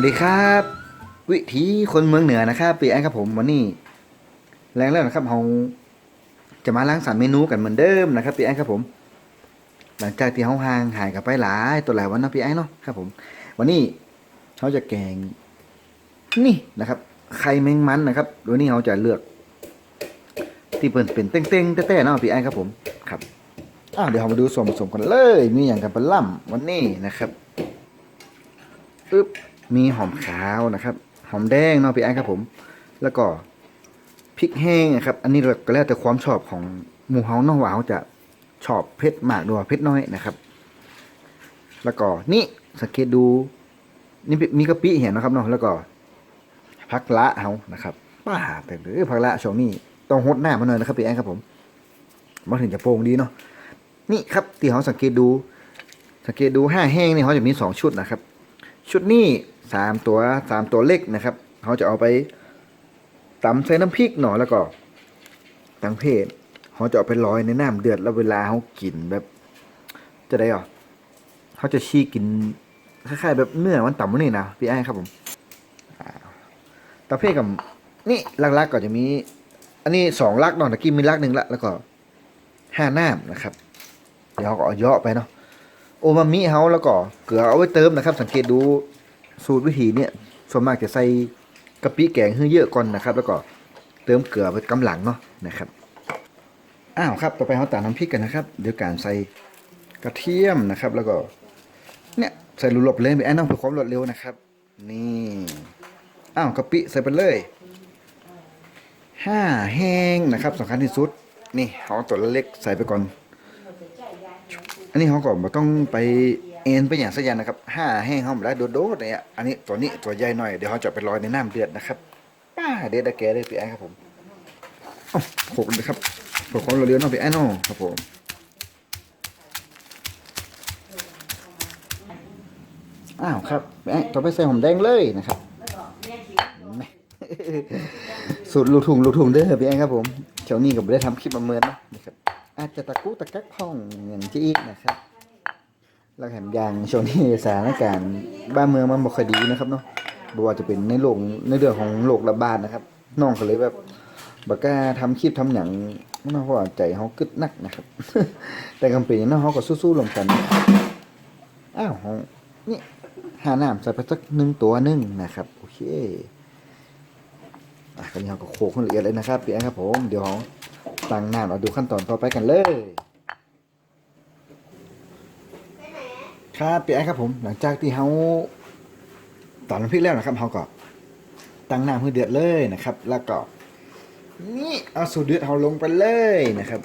วัสดีครับ วิถีคนเมืองเหนือนะครับปีแอนครับผมวันนี้แรงแล้วนะครับเราจะมาล้างสรรเมนูกันเหมือนเดิมนะครับปีแอนครับผม หลังจากที่เขาห่างหายกันไปหลายตัวหลายวันนะปีแอนเนาะครับ ผม วันนี้เขาจะแกงนี่นะครับไข่แมงมันนะครับโดยนี้เขาจะเลือก ที่เป็นเป็นเต้งๆแต้ๆเนาะปีแอนครับผมครับอ้าวเดี๋ยวเรามาดูส่วนผสมกันเลย มีอย่างกันเป็นล่ำวันนี้นะครับปึ๊บ มีหอมขาวนะครับ หอมแดงเนาะพี่ไอ้ครับผม แล้วก็พริกแห้งนะครับ อันนี้ก็แล้วแต่ความชอบของหมูเฮาเนาะว่าเขาจะชอบเผ็ดมากหรือว่าเผ็ดน้อยนะครับ แล้วก็นี่สังเกตดู นี่มีกะปิเห็นนะครับเนาะแล้วก็ผักละเฮานะครับป้าแต่หรือผักละช่วงนี้ต้องหดหน้ามาหน่อยนะครับพี่ไอ้ครับผมมาถึงจะโปร่งดีเนาะนี่ครับที่เขาสังเกตดู สังเกตดูห้าแห้งนี่เขาจะมีสองชุดนะครับ ชุดนี้ สามตัวสามตัวเล็กนะครับเขาจะเอาไปตำใส่น้ำพริกหน่อยแล้วก็ตังเพศเขาจะเอาไปลอยในน้ำเดือดแล้วเวลาเขากินแบบ จะได้หรอเขาจะชี้กินคล้ายๆแบบเนื้อมันต่ำมันนี่นะพี่ไอ้ครับผมตังเพศกับนี่ลักๆก็จะมี อันนี้สองลักเนาะตะกี้มีลักหนึ่งละแล้วก็ห้าน้ำนะครับเดี๋ยวเขาก็เอาเยอะไปเนาะโอมามิเฮาแล้วก็เกลือเอาไว้เติมนะครับ สังเกตดู สูตรวิธีเนี่ยส่วนมากจะใส่กะปิแกงให้เยอะก่อนนะครับ แล้วก็เติมเกลือไปกำหลังเนาะนะครับอ้าวครับต่อไปเราตามน้ำพริกกันนะครับเดี๋ยวการใส่กระเทียมนะครับ แล้วก็เนี่ยใส่รูหลบเลยไปแอนน้องเพื่อความรวดเร็วนะครับ นี่อ้าวกะปิใส่ไปเลยห้าแห้งนะครับสำคัญที่สุด นี่เอาตัวเล็กใส่ไปก่อน อันนี้เขาก็บ่ต้องไป เอ็นไปอย่างสักอย่างนะครับห้าแห้งเขาไม่ได้โดดๆเนี่ยอันนี้ตัวนี้ตัวใหญ่หน่อยเดี๋ยวเขาจะไปลอยในน้ำเดือดนะครับป้าเด็ดดะแกเลยพี่ไอ้ครับผมเอ้โขกเลยครับโขกของเราเรียวเน้องพี่ไอ้น้องครับผมอ้าวครับพี่ไอ้ต่อไปใส่หอมแดงเลยนะครับสูตรลูกทุ่งลูกทุ่งเด้อพี่ไอ้ครับผมเช้านี้ก็ไม่ได้ทำคลิปมาเมินนะครับอาจจะตะกุตะกักพ่องอย่างที่อีกนะครับ ล้วแถมยังช่วงนี้สถานการณ์บ้านเมืองมันบ่ค่อยดีนะครับเนาะบ่ว่าจะเป็นในโลกในเรื่องของโรคระบาดนะครับน้องก็เลยแบบบ่กล้าทำคลิปทำหยังเนาะเพราะว่าใจเฮากึดนักนะครับ แต่กำเป็นอย่างเฮาก็สู้ๆลงกันอ้าวนี่หาน้ำใส่ไปสักหนึ่งตัวหนึ่งนะครับ โอเคอะคราวนี้เฮาก็โขกให้ละเอียดเลยนะครับพี่แอนครับผมเดี๋ยวตั้งน้ำเราดูขั้นตอนต่อไปกันเลย ครับพี่ไอครับผม หลังจากที่เขาตอนน้ำพริกแล้วนะครับเขาก็ตั้งน้ำให้เดือดเลยนะครับ แล้วก็ นี่เอาสูตรเดือดเขาลงไปเลยนะครับ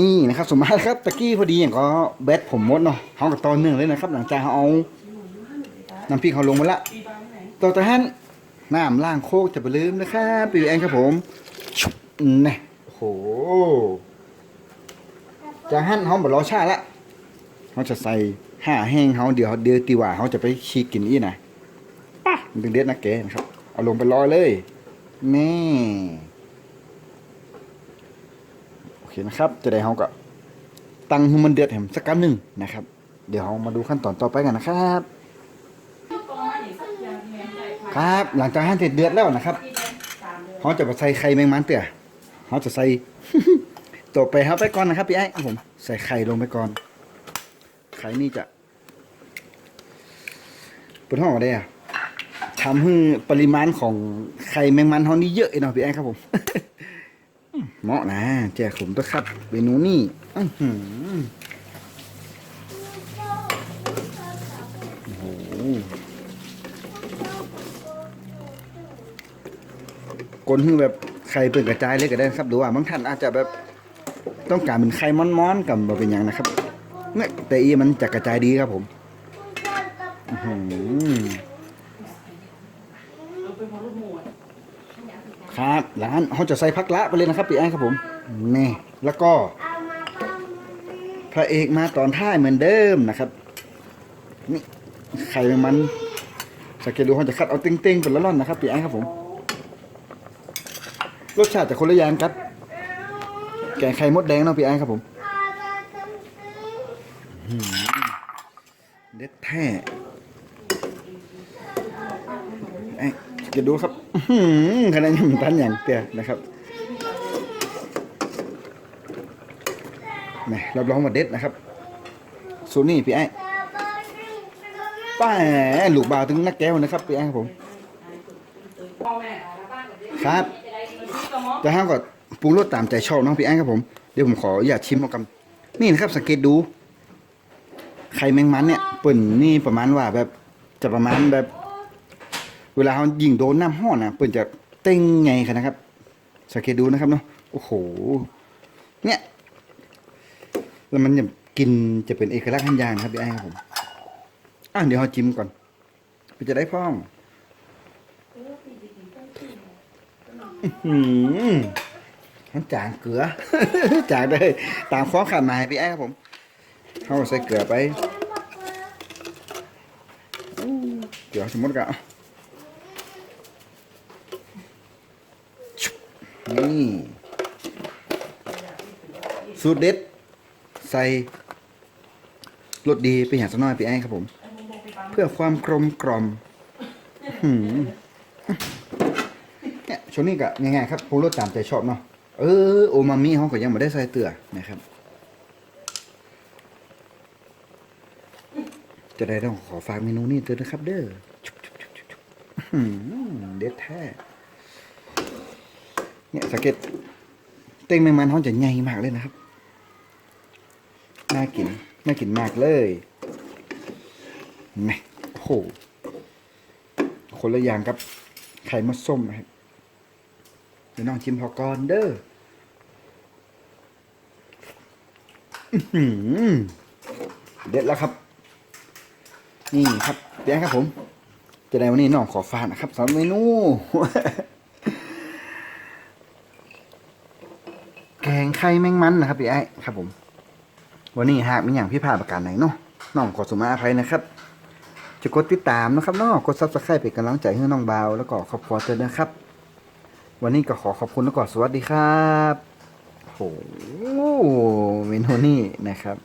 นี่นะครับ สมมติครับตะกี้พอดีอย่างก็แบตผมหมดเนาะเขาก็ตอนเนื่องเลยนะครับ หลังจากเขาเอาน้ำพริกเขาลงมาละต่อจากนั้นน้ำล้างโคกจะไปลืมนะครับพี่แอนครับผมนี่โอ้โหจากหั่นเขาบดรอชาละ เขาจะใส่ห้าแห้งเขาเดี๋ยวเดือตีว่าเขาจะไปชีกกินอีนะป่ะมันเป็นเด็ดนะแกนะครับ เอาลงไปลอยเลยนี่โอเคนะครับ จะได้เขาก็ตั้งให้มันเดือดแหมสักกัหนึ่งนะครับ เดี๋ยวเรามาดูขั้นตอนต่อไปกันนะครับ ครับ หลังจากหั่นเสร็จเดือดแล้วนะครับเขาจะไปใส่ไข่แมงมันเตี่ยเขาจะใส่ตัวไปเขาไปก่อนนะครับพี่ไอ้ครับผม ใส่ไข่ลงไปก่อน ไข่นี่จะเป็นห้องอะไรอะทำให้ปริมาณของไข่แมงมันเขานี่เยอะเนาะพี่ไอ้ครับผมเหมาะนะแจกผมตัวครับเมนูนี่อือหือโอ้โหกลนให้แบบไข่เปิดกระจายเลยก็ได้ครับ หรือว่าบางท่านอาจจะแบบต้องการเป็นไข่ม้อนๆกับแบ่เป็นอย่างนะครับ เนี่ยแต่อีมันจะกระจายดีครับผมหครับร้านเขาจะใส่พักละไปเลยนะครับพี่ไอ้ครับผมนี่แล้วก็ พระเอกมาตอนท้ายเหมือนเดิมนะครับนี่ไข่มันสังเกตดูเขาจะคัดเอาเต้งๆเป็นละล่อนนะครับพี่ไอ้ครับผมรสชาติจะคนละอย่างครับแกงไข่มดแดงเนาะพี่ไอ้ครับผม เด็ดแท้ไอ้จะดูครับอื้อหือคะแนนยังทันอย่างเตี้ยนะครับแหมรับรองว่าเด็ดนะครับสูนี่พี่ไอ้ป้าลูกบาวถึงนักแก้วนะครับพี่ไอ้ครับผม ครับแต่ห้ามก็ปรุงรสตามใจชอบน้องพี่ไอ้ครับผม เดี๋ยวผมขออยากชิมเอากันนี่นะครับสังเกตดู ไข่แมงมันเนี่ยเปิ่นนี่ประมาณว่าแบบจะประมาณแบบ เวลาเขายิงโดนน้ำห้อนะเปิ่นจะเต้งไงครับนะครับสังเกตดูนะครับเนาะโอ้โห เนี่ยแล้วมันจะกินจะเป็นเอกลักษณ์ทันยางครับพี่ไอ้ครับผมอะเดี๋ยวเราจิ้มก่อนเพื่อจะได้พ้อมอืมมันจางเกลือจางเลยตามข้อขาดหมายพี่ไอ้ครับผม เข้าใส่เกลือไปเดี๋ยวสมมติกันนี่สูตรเด็ด ใส่รสดีไปอย่างสักน่อยพี่ไอ้ครับผม เพื่อความกลมกล่อมเนี่ยช่วงนี้ก็ง่ายๆครับปรุงรสตามใจชอบเนาะเออโอมามิเขาก็ยังไม่ได้ใส่เตือนะครับ จะได้ต้องขอฝากเมนูนี้ตือนะครับ เด้อชุบชุบชุบชุบชุบอื้อหือเด็ดแท้เนี่ยสังเกตเต้งแมงมันเขาจะใหญ่มากเลยนะครับน่ากินน่ากินมากเลยแม่โอ้โหคนละอย่างกับไข่มดส้มนะครับเดี๋ยวน้องชิมพอก่อนเด้อเด็ดแล้วครับ นี่ครับเดี๋ยวครับผม จะได้วันนี้น้องขอฝากนะครับสำหรับเมนู แกงไข่แมงมันนะครับพี่ไอ้ครับผม วันนี้หากมีอย่างพี่พาประการไหนเนาะน้องขอสมาอภัยนะครับ จะกดติดตามนะครับเนาะกดซับสไครป์เป็นกำลังใจให้น้องบาวแล้วก็ขอบคุณเจอนะครับ วันนี้ก็ขอขอบคุณแล้วก็สวัสดีครับโอ้โหเมนูนี่นะครับ